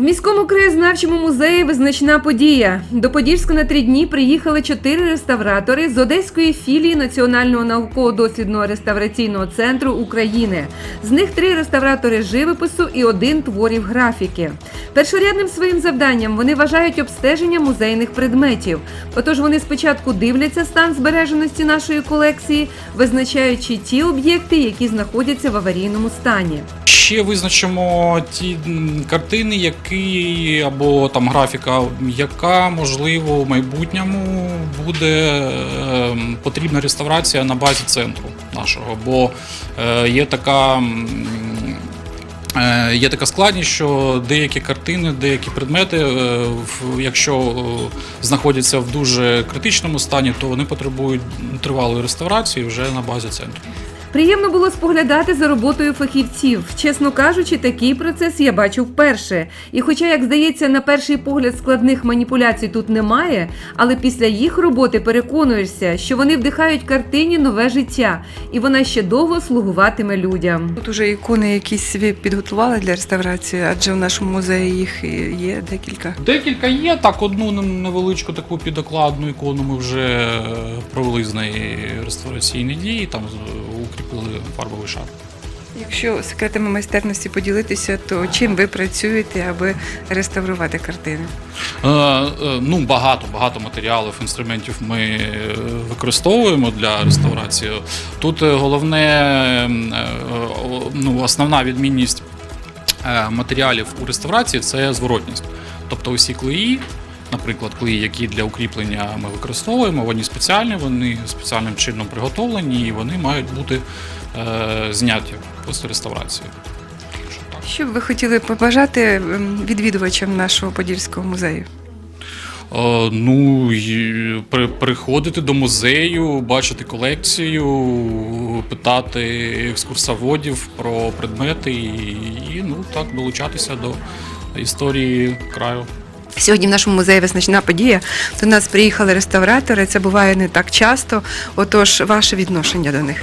В міському краєзнавчому музеї визначна подія. До Подільська на три дні приїхали чотири реставратори з одеської філії Національного науково-дослідного реставраційного центру України. З них три реставратори живопису і один творів графіки. Першорядним своїм завданням вони вважають обстеження музейних предметів. Отож вони спочатку дивляться стан збереженості нашої колекції, визначаючи ті об'єкти, які знаходяться в аварійному стані. Ще визначимо ті картини, які або там графіка, яка можливо в майбутньому буде ем, потрібна реставрація на базі центру нашого. Бо е, є така. е, Є така складність, що деякі картини, деякі предмети, е, якщо знаходяться в дуже критичному стані, то вони потребують тривалої реставрації вже на базі центру. Приємно було споглядати за роботою фахівців. Чесно кажучи, такий процес я бачу вперше. І хоча, як здається, на перший погляд складних маніпуляцій тут немає, але після їх роботи переконуєшся, що вони вдихають картині нове життя, і вона ще довго слугуватиме людям. Тут уже ікони якісь собі підготували для реставрації, адже в нашому музеї їх є декілька. Декілька є. Так, одну невеличку таку підокладну ікону ми вже е, провели з неї реставраційні дії, там з- фарбовий шар. Якщо секретами майстерності поділитися, то чим ви працюєте, аби реставрувати картини? Е, е, ну, багато, багато матеріалів, інструментів ми е, використовуємо для реставрації. Тут е, головне, е, ну, основна відмінність матеріалів у реставрації це зворотність. Тобто усі клеї, наприклад, клеї, які для укріплення ми використовуємо, вони спеціальні, вони спеціальним чином приготовлені і вони мають бути е, зняті після реставрації. Що б ви хотіли побажати відвідувачам нашого Подільського музею? Е, Ну, приходити до музею, бачити колекцію, питати екскурсоводів про предмети і ну, так долучатися до історії краю. Сьогодні в нашому музеї визначна подія. До нас приїхали реставратори. Це буває не так часто. Отож, ваше відношення до них.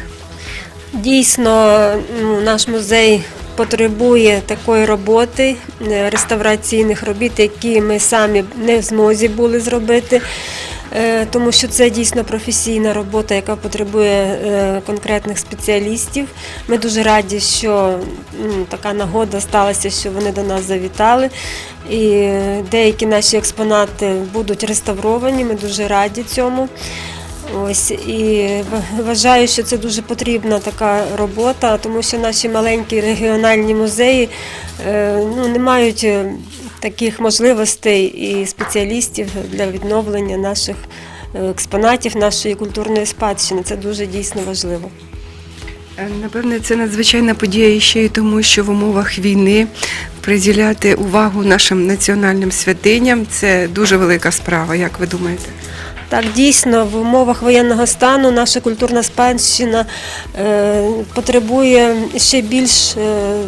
Дійсно, ну, наш музей потребує такої роботи, е, реставраційних робіт, які ми самі не в змозі були зробити. Е, Тому що це дійсно професійна робота, яка потребує е, конкретних спеціалістів. Ми дуже раді, що така нагода сталася, що вони до нас завітали. І деякі наші експонати будуть реставровані. Ми дуже раді цьому. Ось і вважаю, що це дуже потрібна така робота, тому що наші маленькі регіональні музеї е, ну, не мають таких можливостей і спеціалістів для відновлення наших е, експонатів, нашої культурної спадщини. Це дуже дійсно важливо. Е, Напевне, це надзвичайна подія ще й тому, що в умовах війни приділяти увагу нашим національним святиням це дуже велика справа, як ви думаєте? Так, дійсно, в умовах воєнного стану наша культурна спадщина е, потребує ще більш е,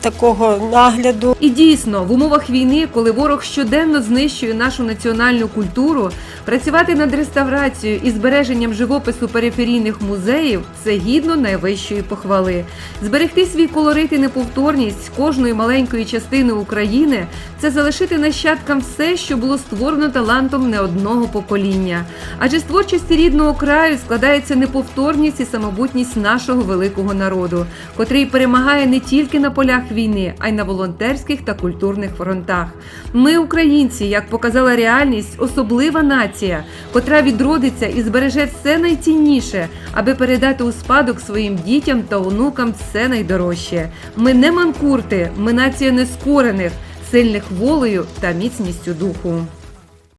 такого нагляду. І дійсно, в умовах війни, коли ворог щоденно знищує нашу національну культуру, працювати над реставрацією і збереженням живопису периферійних музеїв це гідно найвищої похвали. Зберегти свій колорит і неповторність кожної маленької частини України це залишити нащадкам все, що було створено талантом не одного покоління. Адже з творчості рідного краю складається неповторність і самобутність нашого великого народу, котрий перемагає не тільки на полях війни, а й на волонтерських та культурних фронтах. Ми, українці, як показала реальність, особлива нація, котра відродиться і збереже все найцінніше, аби передати у спадок своїм дітям та онукам все найдорожче. Ми не манкурти, ми нація нескорених, сильних волею та міцністю духу.